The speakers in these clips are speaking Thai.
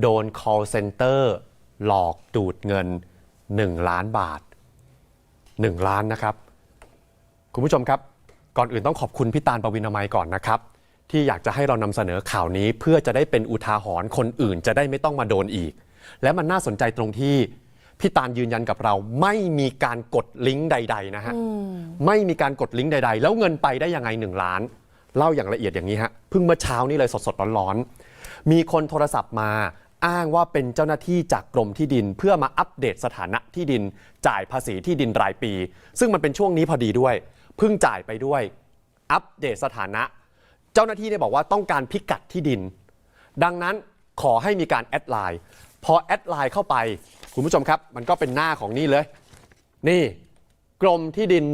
โดน call center หลอกดูดเงิน 1 ล้านบาท 1 ล้านนะครับ คุณผู้ชมครับ ก่อนอื่นต้องขอบคุณพี่ตาลปวินามัยก่อนนะครับ ที่อยากจะให้เรานำเสนอข่าวนี้เพื่อจะได้เป็นอุทาหรณ์คนอื่นจะได้ไม่ต้องมาโดนอีก และมันน่าสนใจตรงที่พี่ตาลยืนยันกับเราไม่มีการกดลิงก์ใด ๆ นะฮะไม่มีการกดลิงก์ใด ๆ แล้วเงินไปได้ยังไง1ล้าน เล่าอย่างละเอียดอย่างนี้ฮะเพิ่งเมื่อเช้านี้เลยสดๆร้อนๆมีคนโทรศัพท์มา อ้างว่าเป็นเจ้าหน้าที่จากกรมที่ดิน เพื่อมาอัปเดตสถานะที่ดิน จ่ายภาษีที่ดินรายปี ซึ่งมันเป็นช่วงนี้พอดีด้วยเพิ่งจ่ายไปด้วย อัปเดตสถานะ เจ้าหน้าที่เนี่ยบอกว่าต้องการพิกัดที่ดิน ดังนั้นขอให้มีการแอดไลน์พอแอดไลน์เข้าไป คุณผู้ชมครับ มันก็เป็นหน้าของนี่เลย นี่กรมที่ดิน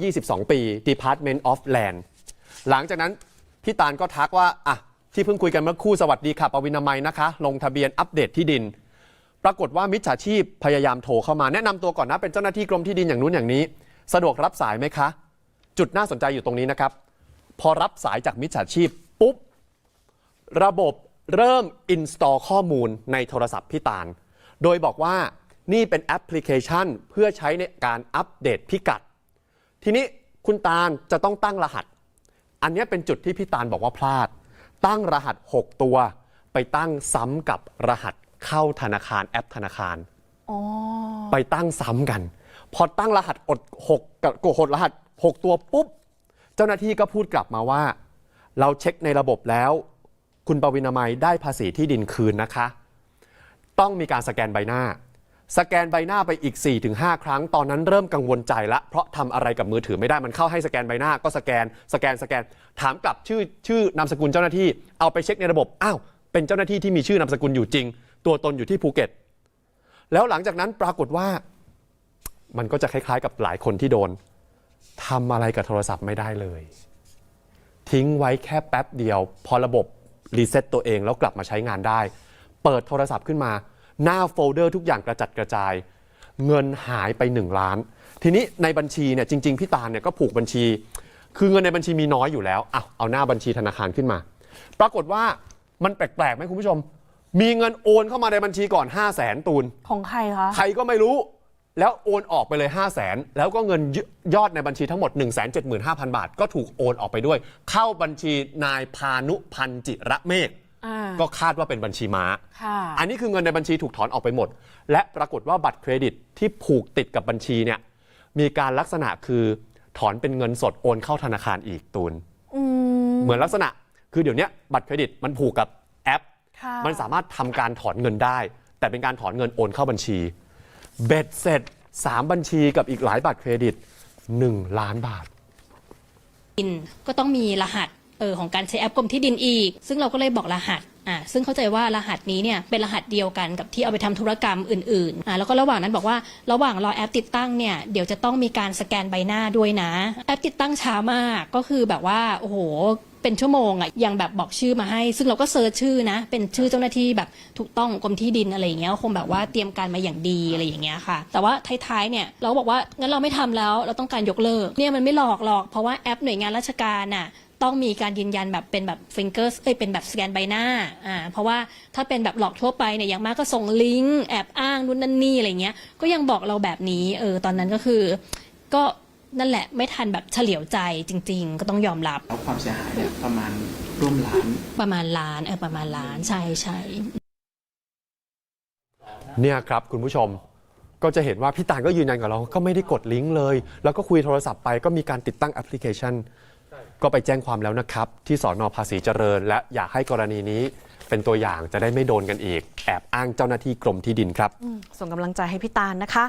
122 ปี Department of Land หลังจากนั้นพี่ตาลก็ทักว่าอะ ที่เพิ่งคุยกันเมื่อคู่สวัสดีค่ะปวินามัยนะคะ ลงทะเบียนอัปเดตที่ดิน ปรากฏว่ามิจฉาชีพพยายามโทรเข้ามาแนะนำตัวก่อนนะเป็นเจ้าหน้าที่กรมที่ดินอย่างนู้นอย่างนี้ สะดวกรับสายไหมคะ จุดน่าสนใจอยู่ตรงนี้นะครับ พอรับสายจากมิจฉาชีพปุ๊บระบบเริ่ม install ข้อมูลในโทรศัพท์พี่ตาล โดยบอกว่านี่เป็นแอปพลิเคชันเพื่อใช้ในการอัปเดตพิกัด ทีนี้คุณตาลจะต้องตั้งรหัส อันนี้เป็นจุดที่พี่ตาลบอกว่าพลาด ตั้งรหัส 6 ตัว ไปตั้งซ้ำกับรหัสเข้าธนาคารแอปธนาคารอ๋อไปตั้งซ้ำกัน พอตั้งรหัสอดหกกับกดรหัส 6 ตัวปุ๊บ เจ้าหน้าที่ก็พูดกลับมาว่า เราเช็คในระบบแล้ว คุณปวินามัยได้ภาษีที่ดินคืนนะคะ ต้องมีการสแกนใบหน้า สแกนใบหน้าไปอีก 4-5 ครั้ง ตอนนั้นเริ่มกังวลใจละ เพราะทำอะไรกับมือถือไม่ได้มันเข้าให้สแกนใบหน้าก็สแกนสแกนสแกน ถามกลับชื่อชื่อนามสกุลเจ้าหน้าที่เอาไปเช็คในระบบอ้าวเป็นเจ้าหน้าที่ที่มีชื่อนามสกุลอยู่จริง ตัวตนอยู่ที่ภูเก็ต แล้วหลังจากนั้นปรากฏว่า มันก็จะคล้ายๆ กับหลายคนที่โดนทำอะไรกับโทรศัพท์ไม่ได้เลย ทิ้งไว้แค่แป๊บเดียว พอระบบรีเซ็ตตัวเองแล้วกลับมาใช้งานได้ เปิดโทรศัพท์ขึ้นมา หน้าโฟลเดอร์ทุกอย่างกระจัดกระจาย เงินหายไป 1 ล้าน ทีนี้ในบัญชีเนี่ยจริง ๆ พี่ตาลเนี่ยก็ผูกบัญชี คือเงินในบัญชีมีน้อยอยู่แล้วเอาเอาหน้าบัญชีธนาคารขึ้นมา ปรากฏว่ามันแปลกๆไหมคุณผู้ชม มีเงินโอนเข้ามาในบัญชีก่อน 5 0 0แสนตูน ของใครคะ ใครก็ไม่รู้ แล้วโอนออกไปเลย 5 0 0แสนแล้วก็เงินยอดในบัญชีทั้งหมด 1 7 5 0 0 0 บาท ก็ถูกโอนออกไปด้วย เข้าบัญชีนายพานุพันธ์จิระเมฆอ่า ก็คาดว่าเป็นบัญชีม้าค่ะอันนี้คือเงินในบัญชีถูกถอนออกไปหมด และปรากฏว่าบัตรเครดิตที่ผูกติดกับบัญชีเนี่ยมีการลักษณะคือถอนเป็นเงินสดโอนเข้าธนาคารอีกตูนอืมเหมือนลักษณะ คือเดี๋ยวนี้บัตรเครดิตมันผูกกับแอปค่ะมันสามารถทำการถอนเงินได้ แต่เป็นการถอนเงินโอนเข้าบัญชี เบ็ดเสร็จ 3 บัญชีกับอีกหลายบัตรเครดิต 1 ล้านบาทดินก็ต้องมีรหัส เออของการใช้แอปกรมที่ดินอีก ซึ่งเราก็เลยบอกรหัสอ่าซึ่งเข้าใจว่ารหัสนี้เนี่ยเป็นรหัสเดียวกันกับที่เอาไปทำธุรกรรมอื่นๆอ่าแล้วก็ระหว่างนั้นบอกว่าระหว่างรอแอปติดตั้งเนี่ยเดี๋ยวจะต้องมีการสแกนใบหน้าด้วยนะ แอปติดตั้งช้ามากก็คือแบบว่าโอ้โหเป็นชั่วโมงอะยังแบบบอกชื่อมาให้ ซึ่งเราก็เซิร์ชชื่อนะ เป็นชื่อเจ้าหน้าที่แบบถูกต้องกรมที่ดินอะไรอย่างเงี้ยคงแบบว่าเตรียมการมาอย่างดีอะไรอย่างเงี้ยค่ะ แต่ว่าท้ายๆเนี่ยเราก็บอกว่างั้นเราไม่ทำแล้วเราต้องการยกเลิกเนี่ยมันไม่หลอกหรอกเพราะว่าแอปหน่วยงานราชการน่ะต้องมีการยืนยันแบบเป็นแบบฟิงเกอร์เอ้ยเป็นแบบสแกนใบหน้าอ่าเพราะว่าถ้าเป็นแบบหลอกทั่วไปเนี่ยอย่างมากก็ส่งลิงก์แอบอ้างนู่นนั่นนี่อะไรเงี้ยก็ยังบอกเราแบบนี้เออตอนนั้นก็คือ ก็นั่นแหละไม่ทันแบบเฉลียวใจจริง ๆ ก็ต้องยอมรับ แล้วความเสียหายเนี่ยประมาณร่วมล้าน ประมาณล้านเออประมาณล้านใช่ใช่ เนี่ยครับคุณผู้ชมก็จะเห็นว่าพี่ตาลก็ยืนยันกับเราก็ไม่ได้กดลิงก์เลย แล้วก็คุยโทรศัพท์ไปก็มีการติดตั้งแอปพลิเคชัน ก็ไปแจ้งความแล้วนะครับ ที่สอนอภาษีเจริญ และอยากให้กรณีนี้เป็นตัวอย่างจะได้ไม่โดนกันอีก แอบอ้างเจ้าหน้าที่กรมที่ดินครับ ส่งกำลังใจให้พี่ตาลนะคะ